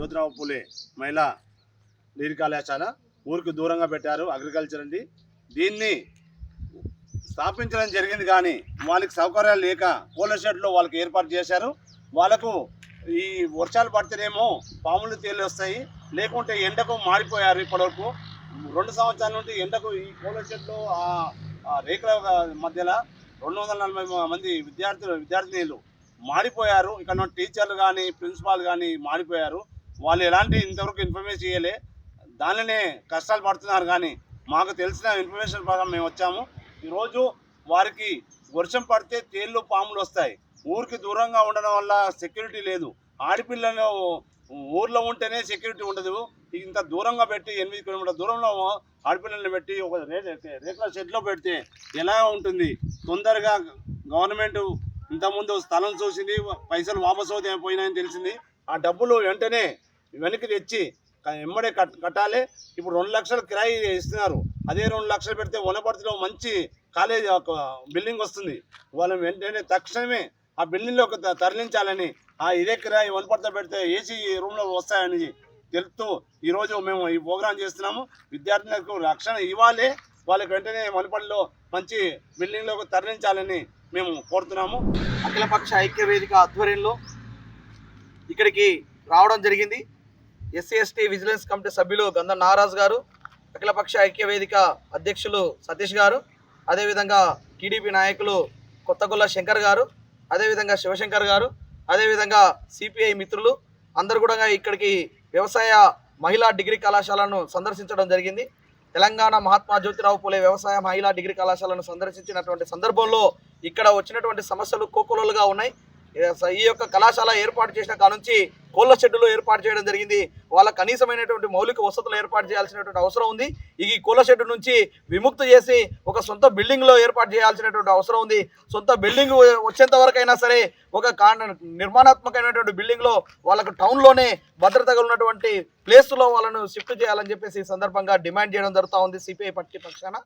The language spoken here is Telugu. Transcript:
జ్యోతిరావు పూలే మహిళా డిగ్రీ కళాశాల ఊరికి దూరంగా పెట్టారు అగ్రికల్చర్ అండి. దీన్ని స్థాపించడం జరిగింది కానీ వాళ్ళకి సౌకర్యాలు లేక పూల షెడ్లో వాళ్ళకి ఏర్పాటు చేశారు. వాళ్ళకు ఈ వర్షాలు పడితేనేమో పాములు తేలి వస్తాయి. లేకుంటే ఎండకు మాడిపోయారు ఇప్పటివరకు. రెండు సంవత్సరాల నుండి ఎండకు ఈ పూల షెడ్లో ఆ రేకుల మధ్యలో రెండు వందల నలభై మంది విద్యార్థులు విద్యార్థినీలు మాడిపోయారు ఇక్కడ ఉన్న టీచర్లు కానీ ప్రిన్సిపాల్ కానీ మాడిపోయారు వాళ్ళు ఎలాంటి ఇంతవరకు ఇన్ఫర్మేషన్ ఇవ్వలే దానినే కష్టాలు పడుతున్నారు కానీ మాకు తెలిసిన ఇన్ఫర్మేషన్ ప్రకారం మేము వచ్చాము. ఈరోజు వారికి వర్షం పడితే తేళ్ళు పాములు వస్తాయి. ఊరికి దూరంగా ఉండడం వల్ల సెక్యూరిటీ లేదు. ఆడపిల్లలు ఊర్లో ఉంటేనే సెక్యూరిటీ ఉండదు. ఇంత దూరంగా పెట్టి ఎనిమిది కిలోమీటర్ల దూరంలో ఆడపిల్లల్ని పెట్టి ఒక రే రేకుల షెడ్లో పెడితే ఎలా ఉంటుంది? తొందరగా గవర్నమెంట్ ఇంతకుముందు స్థలం చూసింది పైసలు వాపసు అవుతాయి పోయినాయని తెలిసింది. ఆ డబ్బులు వెంటనే వెనక్కి తెచ్చి క- ఎమ్మడే కట్ కట్టాలి. ఇప్పుడు రెండు లక్షలు కిరాయి ఇస్తున్నారు. అదే రెండు లక్షలు పెడితే వనపర్తిలో మంచి కాలేజ్ ఒక బిల్డింగ్ వస్తుంది. వాళ్ళని వెంటనే తక్షణమే ఆ బిల్డింగ్లోకి తరలించాలని ఆ ఇదే కిరాయి వనపర్తిలో పెడితే ఏసీ రూమ్లో వస్తాయని తెలుపుతూ ఈరోజు మేము ఈ ప్రోగ్రాం చేస్తున్నాము. విద్యార్థులకు రక్షణ ఇవ్వాలి. వాళ్ళకి వెంటనే వనపల్లిలో మంచి బిల్డింగ్లోకి తరలించాలని మేము కోరుతున్నాము. అఖిలపక్ష ఐక్య వేదిక ఆధ్వర్యంలో ఇక్కడికి రావడం జరిగింది. ఎస్సీ ఎస్టీ విజిలెన్స్ కమిటీ సభ్యులు గంధ నారాజు గారు అఖిలపక్ష ఐక్య వేదిక అధ్యక్షులు సతీష్ గారు అదేవిధంగా టీడీపీ నాయకులు కొత్తగొల్ల శంకర్ గారు అదేవిధంగా శివశంకర్ గారు అదేవిధంగా సిపిఐ మిత్రులు అందరు కూడా ఇక్కడికి వ్యవసాయ మహిళా డిగ్రీ కళాశాలను సందర్శించడం జరిగింది. తెలంగాణ మహాత్మా జ్యోతిరావు పూలే వ్యవసాయ మహిళా డిగ్రీ కళాశాలను సందర్శించినటువంటి సందర్భంలో ఇక్కడ వచ్చినటువంటి సమస్యలు కోకొలలుగా ఉన్నాయి. ఈ యొక్క కళాశాల ఏర్పాటు చేసిన కాడ కోళ్ళ కోళ్ళ ఏర్పాటు చేయడం జరిగింది. వాళ్ళ కనీసమైనటువంటి మౌలిక వసతులు ఏర్పాటు చేయాల్సినటువంటి అవసరం ఉంది. ఈ కోళ్ళ షెడ్డు నుంచి విముక్తి చేసి ఒక సొంత బిల్డింగ్లో ఏర్పాటు చేయాల్సినటువంటి అవసరం ఉంది. సొంత బిల్డింగ్ వచ్చేంత వరకైనా సరే ఒక నిర్మాణాత్మకమైనటువంటి బిల్డింగ్లో వాళ్ళకు టౌన్లోనే భద్రతగా ఉన్నటువంటి ప్లేస్లో వాళ్ళను షిఫ్ట్ చేయాలని చెప్పేసి ఈ సందర్భంగా డిమాండ్ చేయడం జరుగుతూ ఉంది. సిపిఐ పార్టీ పక్షాన